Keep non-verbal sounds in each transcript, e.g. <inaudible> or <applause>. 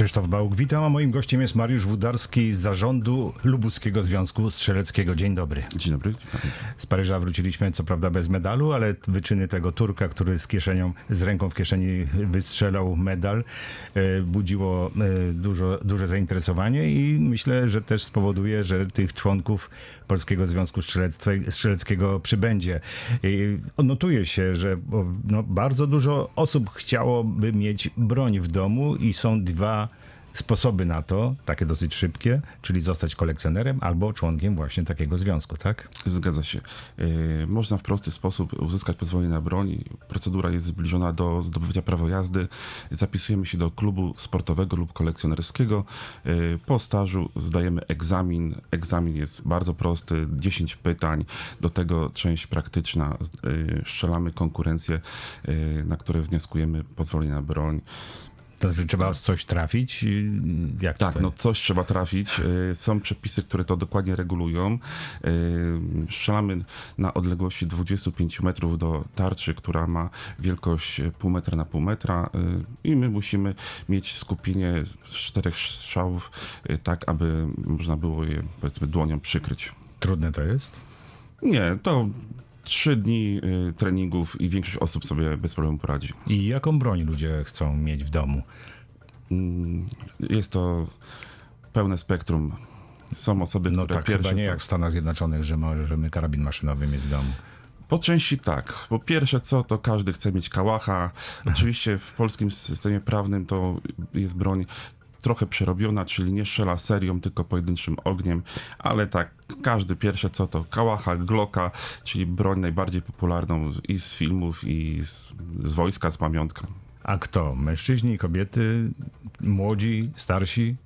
Krzysztof Bałk, witam, a moim gościem jest Mariusz Wudarski z zarządu Lubuskiego Związku Strzeleckiego. Dzień dobry. Dzień dobry. Z Paryża wróciliśmy, co prawda bez medalu, ale wyczyny tego Turka, który z kieszenią, z ręką w kieszeni wystrzelał medal, e, budziło e, dużo, duże zainteresowanie i myślę, że też spowoduje, że tych członków Polskiego Związku Strzeleckiego przybędzie. Notuje się, że no, bardzo dużo osób chciałoby mieć broń w domu i są dwa sposoby na to, takie dosyć szybkie, czyli zostać kolekcjonerem albo członkiem właśnie takiego związku, tak? Zgadza się. Yy, Można w prosty sposób uzyskać pozwolenie na broń. Procedura jest zbliżona do zdobycia prawa jazdy. Zapisujemy się do klubu sportowego lub kolekcjonerskiego. Yy, Po stażu zdajemy egzamin. Egzamin jest bardzo prosty, 10 pytań, do tego część praktyczna. Yy, Strzelamy konkurencję, na które wnioskujemy pozwolenie na broń. To znaczy trzeba coś trafić? Jak Tak, no coś trzeba trafić. Y, Są przepisy, które to dokładnie regulują. Y, Strzelamy na odległości 25 metrów do tarczy, która ma wielkość pół metra na pół metra y, i my musimy mieć skupienie czterech strzałów, tak aby można było je powiedzmy dłonią przykryć. Trudne to jest? Nie, to trzy dni y, treningów i większość osób sobie bez problemu poradzi. I jaką broń ludzie chcą mieć w domu? Mm, Jest to pełne spektrum. Są osoby, No które tak, pierwsze chyba nie co- jak w Stanach Zjednoczonych, że możemy karabin maszynowy mieć w domu. Po części tak. Po pierwsze co, to każdy chce mieć kałacha. Oczywiście w polskim systemie prawnym to jest broń trochę przerobiona, czyli nie strzela serią, tylko pojedynczym ogniem, ale tak, każdy pierwsze co to kałacha, glocka, czyli broń najbardziej popularną i z filmów, i z, z wojska, z pamiątką. A kto? Mężczyźni, kobiety, młodzi, starsi?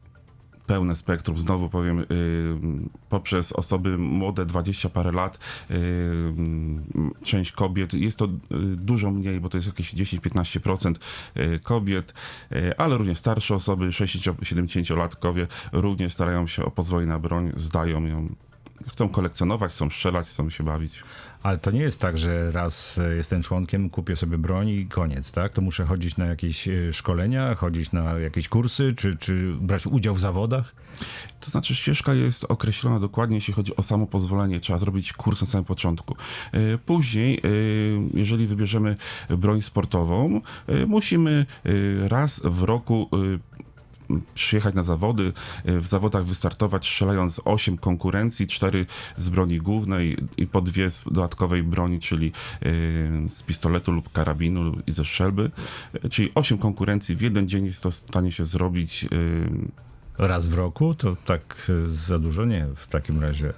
Pełne spektrum, znowu powiem, y, poprzez osoby młode, 20 parę lat, y, część kobiet, jest to y, dużo mniej, bo to jest jakieś 10-15% y, kobiet, ale również starsze osoby, 60-70-latkowie również starają się o pozwolenie na broń, zdają ją, chcą kolekcjonować, chcą strzelać, chcą się bawić. Ale to nie jest tak, że raz e, jestem członkiem, kupię sobie broń i koniec, tak? To muszę chodzić na jakieś e, szkolenia, chodzić na jakieś kursy, czy, czy brać udział w zawodach? To znaczy ścieżka jest określona dokładnie, jeśli chodzi o samo pozwolenie. Trzeba zrobić kurs na samym początku. E, Później, jeżeli wybierzemy broń sportową, musimy raz w roku przyjechać na zawody, e, w zawodach wystartować strzelając 8 konkurencji, 4 z broni głównej i po dwie z dodatkowej broni, czyli e, z pistoletu lub karabinu i ze strzelby. E, Czyli 8 konkurencji w jeden dzień jest to w stanie się zrobić Raz w roku? To tak za dużo nie w takim razie.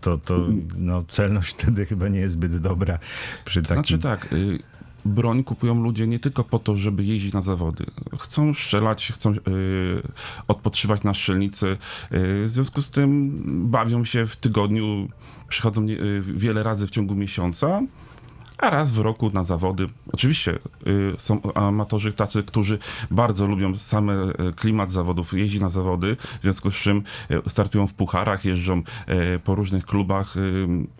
To, to no, celność <laughs> wtedy chyba nie jest zbyt dobra przy takim... Znaczy tak, y, broń kupują ludzie nie tylko po to, żeby jeździć na zawody. Chcą strzelać, chcą y, odpoczywać na strzelnicy. Y, w związku z tym bawią się w tygodniu, przychodzą nie, y, wiele razy w ciągu miesiąca. A raz w roku na zawody. Oczywiście y, są amatorzy tacy, którzy bardzo lubią same y, klimat zawodów, jeździ na zawody, w związku z czym y, startują w pucharach, jeżdżą y, po różnych klubach,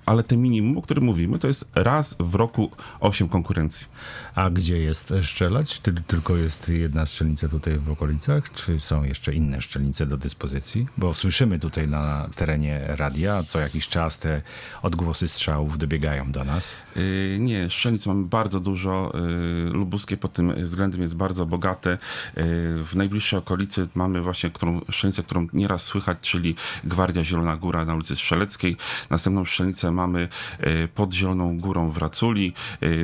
ale te minimum, o którym mówimy, to jest raz w roku 8 konkurencji. A gdzie jest strzelać? Tylko jest jedna strzelnica tutaj w okolicach, czy są jeszcze inne strzelnice do dyspozycji? Bo słyszymy tutaj na terenie radia, co jakiś czas te odgłosy strzałów dobiegają do nas. Nie, strzelnic mamy bardzo dużo. y, Lubuskie pod tym względem jest bardzo bogate. Y, W najbliższej okolicy mamy właśnie którą, strzelnicę, którą nieraz słychać, czyli Gwardia Zielona Góra na ulicy Strzeleckiej. Następną strzelnicę mamy y, pod Zieloną Górą w Raculi.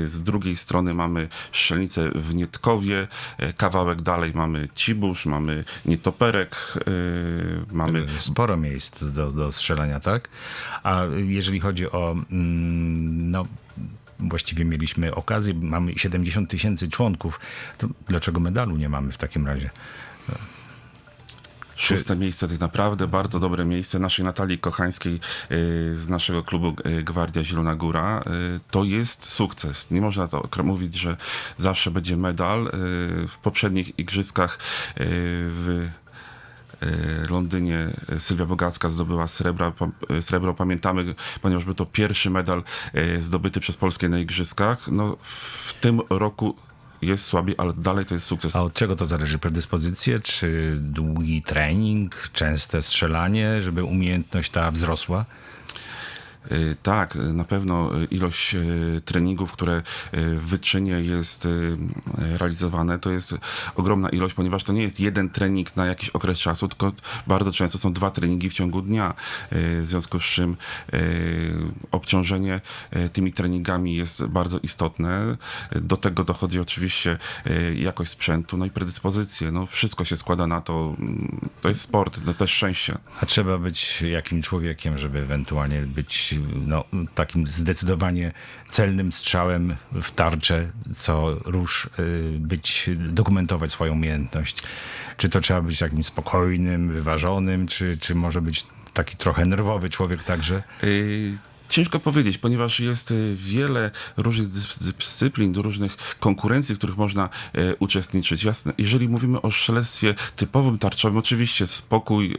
Z drugiej strony mamy strzelnicę w Nietkowie. Kawałek dalej mamy Cibusz, mamy Nietoperek, mamy Sporo miejsc do, do strzelania, tak? A jeżeli chodzi o, mm, no, właściwie mieliśmy okazję, mamy 70 tysięcy członków, to dlaczego medalu nie mamy w takim razie? Szóste miejsce tak naprawdę, bardzo dobre miejsce naszej Natalii Kochańskiej y, z naszego klubu y, Gwardia Zielona Góra. Y, To jest sukces. Nie można to mówić, że zawsze będzie medal. W poprzednich igrzyskach w Londynie Sylwia Bogacka zdobyła srebra, e, srebro. Pamiętamy, ponieważ był to pierwszy medal zdobyty przez Polskę na igrzyskach. No, w tym roku jest słabiej, ale dalej to jest sukces. A od czego to zależy? Predyspozycje, czy długi trening, częste strzelanie, żeby umiejętność ta wzrosła? Y, Tak, y, na pewno y, ilość treningów, które w wyczynie jest realizowane, to jest ogromna ilość, ponieważ to nie jest jeden trening na jakiś okres czasu, tylko bardzo często są dwa treningi w ciągu dnia. W związku z czym obciążenie tymi treningami jest bardzo istotne. Do tego dochodzi oczywiście jakość sprzętu, no i predyspozycje. No, wszystko się składa na to. To jest sport, no też szczęście. A trzeba być jakim człowiekiem, żeby ewentualnie być no, takim zdecydowanie celnym strzałem w tarczę, co róż y, być, dokumentować swoją umiejętność? Czy to trzeba być takim spokojnym, wyważonym, czy, czy może być taki trochę nerwowy człowiek także? Y, Ciężko powiedzieć, ponieważ jest y, wiele różnych dys- dyscyplin, różnych konkurencji, w których można y, uczestniczyć. Jasne, jeżeli mówimy o strzelectwie typowym tarczowym, oczywiście spokój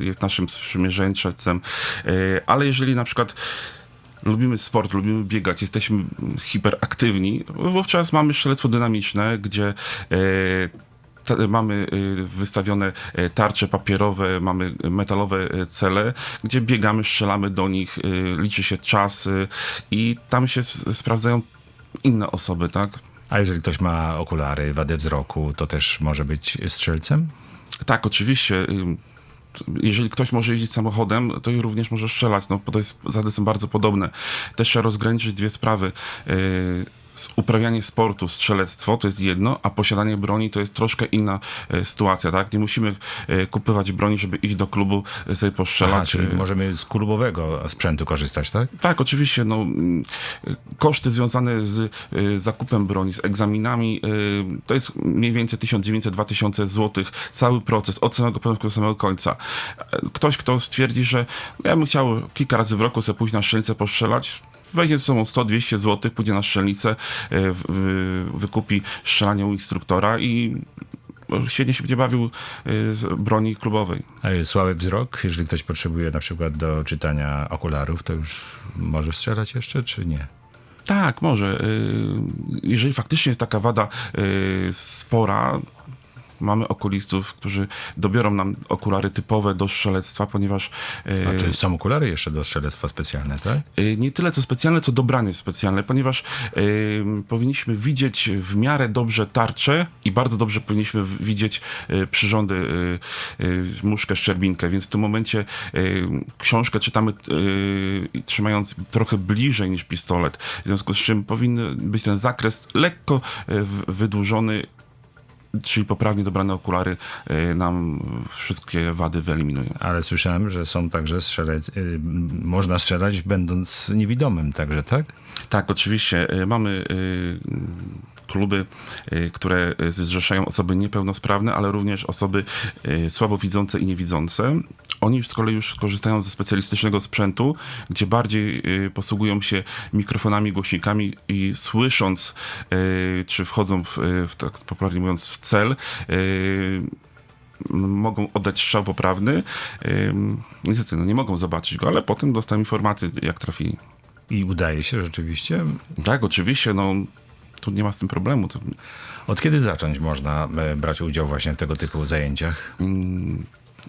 y, jest naszym sprzymierzeńcem, y, ale jeżeli na przykład lubimy sport, lubimy biegać, jesteśmy hiperaktywni, wówczas mamy strzelectwo dynamiczne, gdzie te- mamy y, wystawione y, tarcze papierowe, mamy metalowe y, cele, gdzie biegamy, strzelamy do nich, y, liczy się czas y, i tam się sprawdzają inne osoby, tak? A jeżeli ktoś ma okulary, wadę wzroku, to też może być strzelcem? Tak, oczywiście. Jeżeli ktoś może jeździć samochodem, to i również może strzelać, no bo to jest, zasady są bardzo podobne. Też trzeba rozgraniczyć dwie sprawy. Yy, Uprawianie sportu, strzelectwo to jest jedno, a posiadanie broni to jest troszkę inna e, sytuacja, tak? Nie musimy e, kupywać broni, żeby iść do klubu, e, sobie Aha, postrzelać. e, możemy z klubowego sprzętu korzystać, tak? tak, oczywiście. No, mm, koszty związane z zakupem broni, z egzaminami, to jest mniej więcej 1900-2000 zł. Cały proces od samego początku do samego końca. Ktoś, kto stwierdzi, że ja bym chciał kilka razy w roku sobie pójść na strzelnicę postrzelać, weźmie ze sobą 100-200 zł, pójdzie na strzelnicę, wy- wykupi strzelanie u instruktora i świetnie się będzie bawił y, z broni klubowej. A Słaby wzrok, jeżeli ktoś potrzebuje na przykład do czytania okularów, to już może strzelać jeszcze, czy nie? Tak, może. Y, Jeżeli faktycznie jest taka wada spora, mamy okulistów, którzy dobiorą nam okulary typowe do strzelectwa, ponieważ y, A czy są okulary jeszcze do strzelectwa specjalne, tak? y, nie tyle co specjalne, co dobranie specjalne, ponieważ y, powinniśmy widzieć w miarę dobrze tarczę i bardzo dobrze powinniśmy widzieć przyrządy, muszkę, szczerbinkę, więc w tym momencie książkę czytamy trzymając trochę bliżej niż pistolet, w związku z czym powinien być ten zakres lekko wydłużony, czyli poprawnie dobrane okulary y, nam wszystkie wady wyeliminują. Ale słyszałem, że są także strzelec, y, można strzelać będąc niewidomym także, tak? Tak, oczywiście. Y, Mamy y, kluby, y, które y, zrzeszają osoby niepełnosprawne, ale również osoby y, słabowidzące i niewidzące. Oni z kolei już korzystają ze specjalistycznego sprzętu, gdzie bardziej posługują się mikrofonami, głośnikami i słysząc, czy wchodzą w, w tak popularnie mówiąc, w cel, mogą oddać strzał poprawny. Niestety, no nie mogą zobaczyć go, ale potem dostają informację, jak trafili. I udaje się rzeczywiście. Tak, oczywiście, no tu nie ma z tym problemu. To, Od kiedy zacząć można e, brać udział właśnie w tego typu zajęciach? mm,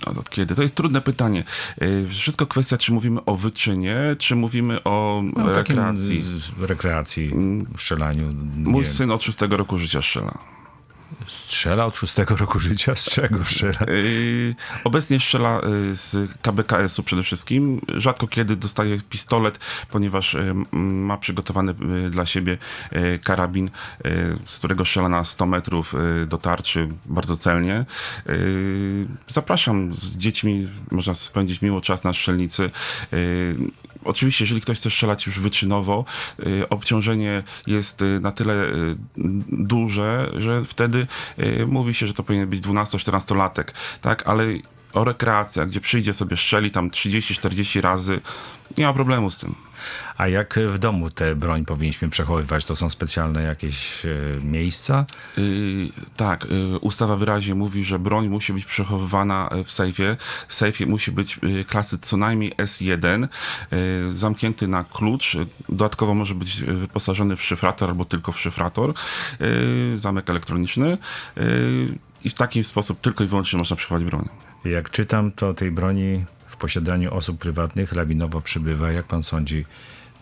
od, kiedy? To jest trudne pytanie. Y, Wszystko kwestia, czy mówimy o wyczynie, czy mówimy o No, rekreacji. rekreacji, strzelaniu. Nie Mój wiem, syn od szóstego roku życia strzela. Strzela od szóstego roku życia? Z czego strzela? Yy, obecnie strzela yy, z KBKS-u przede wszystkim. Rzadko kiedy dostaje pistolet, ponieważ m, ma przygotowany yy, dla siebie karabin, z którego strzela na 100 metrów do tarczy bardzo celnie. Zapraszam z dziećmi, można spędzić miło czas na strzelnicy. Oczywiście, jeżeli ktoś chce strzelać już wyczynowo, y, obciążenie jest y, na tyle y, duże, że wtedy mówi się, że to powinien być 12-14-latek, tak? Ale o gdzie przyjdzie sobie strzeli tam 30-40 razy, nie ma problemu z tym. A jak w domu tę broń powinniśmy przechowywać? To są specjalne jakieś e, miejsca? Yy, tak, yy, ustawa wyraźnie mówi, że broń musi być przechowywana yy, w sejfie. Sejfie musi być yy, klasy co najmniej S1, yy, zamknięty na klucz. Dodatkowo może być wyposażony w szyfrator albo tylko w szyfrator, yy, zamek elektroniczny. Yy, I w taki sposób tylko i wyłącznie można przechować broń. Jak czytam, to tej broni w posiadaniu osób prywatnych lawinowo przybywa. Jak pan sądzi,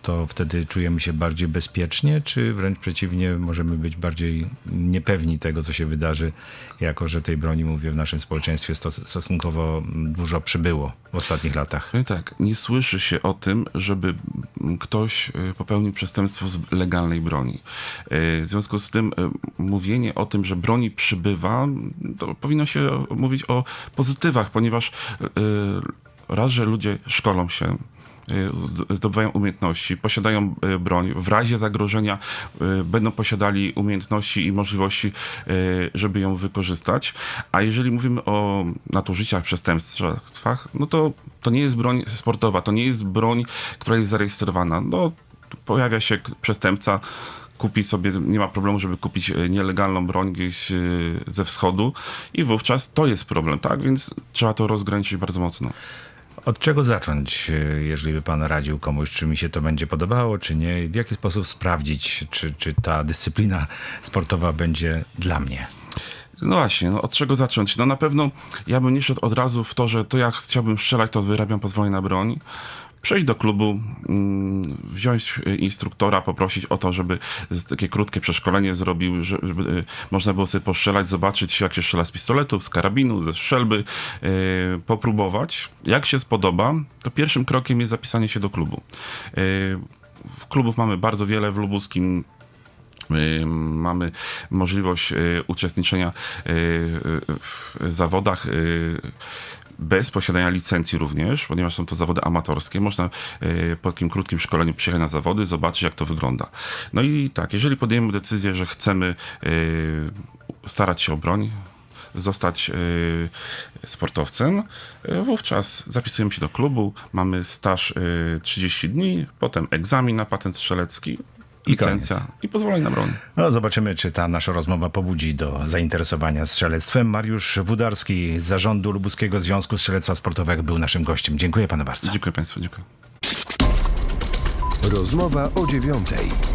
to wtedy czujemy się bardziej bezpiecznie, czy wręcz przeciwnie, możemy być bardziej niepewni tego, co się wydarzy, jako że tej broni, mówię, w naszym społeczeństwie stos- stosunkowo dużo przybyło w ostatnich latach? No tak, nie słyszy się o tym, żeby ktoś y, popełnił przestępstwo z legalnej broni. Y, W związku z tym y, mówienie o tym, że broni przybywa, to powinno się mówić o pozytywach, ponieważ raz, że ludzie szkolą się, zdobywają umiejętności, posiadają y, broń, w razie zagrożenia y, będą posiadali umiejętności i możliwości, y, żeby ją wykorzystać. A jeżeli mówimy o nadużyciach, przestępstwach, no to to nie jest broń sportowa, to nie jest broń, która jest zarejestrowana. No, pojawia się przestępca, kupi sobie, nie ma problemu, żeby kupić nielegalną broń gdzieś ze wschodu i wówczas to jest problem, tak? Więc trzeba to rozgraniczyć bardzo mocno. Od czego zacząć, jeżeli by pan radził komuś, czy mi się to będzie podobało, czy nie? W jaki sposób sprawdzić, czy, czy ta dyscyplina sportowa będzie dla mnie? No właśnie, no od czego zacząć? No na pewno ja bym nie szedł od razu w to, że to jak chciałbym strzelać, to wyrabiam pozwolenie na broń. Przejść do klubu, mm, wziąć e, instruktora, poprosić o to, żeby takie krótkie przeszkolenie zrobił, że- żeby e, można było sobie postrzelać, zobaczyć jak się strzela z pistoletu, z karabinu, ze strzelby, e, popróbować. Jak się spodoba, to pierwszym krokiem jest zapisanie się do klubu. W klubów mamy bardzo wiele w Lubuskim. Mamy możliwość y, uczestniczenia y, y, w zawodach bez posiadania licencji również, ponieważ są to zawody amatorskie. Można po takim krótkim szkoleniu przyjechać na zawody, zobaczyć jak to wygląda. No i tak, jeżeli podejmiemy decyzję, że chcemy starać się o broń, zostać sportowcem, wówczas zapisujemy się do klubu, mamy staż y, 30 dni, potem egzamin na patent strzelecki, licencja koniec. i pozwolenie na broń. No, zobaczymy, czy ta nasza rozmowa pobudzi do zainteresowania strzelectwem. Mariusz Wudarski z Zarządu Lubuskiego Związku Strzelectwa Sportowego był naszym gościem. Dziękuję panu bardzo. Dziękuję Państwu, dziękuję. Rozmowa o dziewiątej.